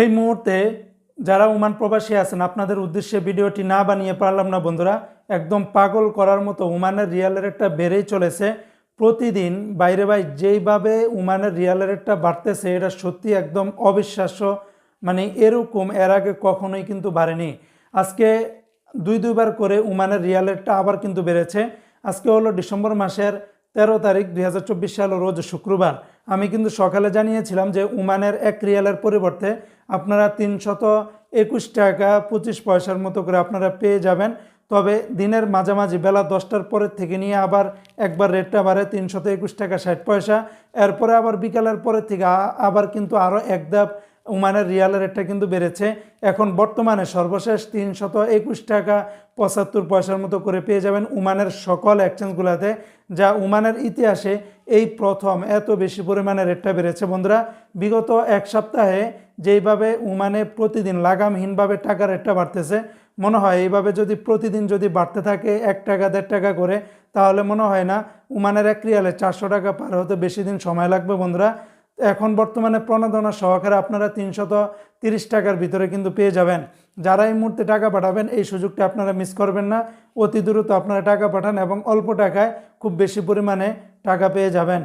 এই মুহূর্তে যারা ওমান প্রবাসী আছেন, আপনাদের উদ্দেশ্যে ভিডিওটি না বানিয়ে পারলাম না, বন্ধুরা। একদম পাগল করার মতো ওমানের রিয়াল রেটটা বেড়েই চলেছে। প্রতিদিন বাইরে বাই যেইভাবে ওমানের রিয়াল রেটটা বাড়তেছে, এটা সত্যি একদম অবিশ্বাস্য। মানে এরকম, এর আগে কখনোই কিন্তু বাড়েনি। আজকে দুই, দুইবার করে ওমানের রিয়াল রেটটা আবার কিন্তু বেড়েছে। আজকে হলো ডিসেম্বর মাসের তেরো তারিখ, দুই হাজার চব্বিশ সাল রোজ শুক্রবার। আমি কিন্তু সকালে জানিয়েছিলাম যে উমানের এক রিয়ালের পরিবর্তে আপনারা তিনশত একুশ টাকা পঁচিশ পয়সার মতো করে আপনারা পেয়ে যাবেন। তবে দিনের মাঝামাঝি বেলা দশটার পরের থেকে নিয়ে আবার একবার রেটটা বাড়ে তিনশত একুশ টাকা ষাট পয়সা। এরপরে আবার বিকালের পরের থেকে আবার কিন্তু আরও এক ধাপ ওমানের রিয়ালের রেটটা কিন্তু বেড়েছে। এখন বর্তমানে সর্বশেষ তিনশত একুশ টাকা পঁচাত্তর পয়সার মতো করে পেয়ে যাবেন ওমানের সকল এক্সচেঞ্জগুলোতে যা ওমানের ইতিহাসে এই প্রথম এত বেশি পরিমাণে রেটটা বেড়েছে। বন্ধুরা, বিগত এক সপ্তাহে যেইভাবে ওমানে প্রতিদিন লাগামহীনভাবে টাকা রেটটা বাড়তেছে, মনে হয় এইভাবে যদি প্রতিদিন যদি বাড়তে থাকে এক টাকা, দেড় টাকা করে, তাহলে মনে হয় না ওমানের এক রিয়ালে চারশো টাকা পার হতে বেশি দিন সময় লাগবে। বন্ধুরা এখন বর্তমানে প্রণোদনা সহকারে আপনারা তিনশত তিরিশ টাকার ভিতরে কিন্তু পেয়ে যাবেন। যারা এই মুহূর্তে টাকা পাঠাবেন, এই সুযোগটা আপনারা মিস করবেন না। অতি দ্রুত আপনারা টাকা পাঠান এবং অল্প টাকায় খুব বেশি পরিমাণে টাকা পেয়ে যাবেন।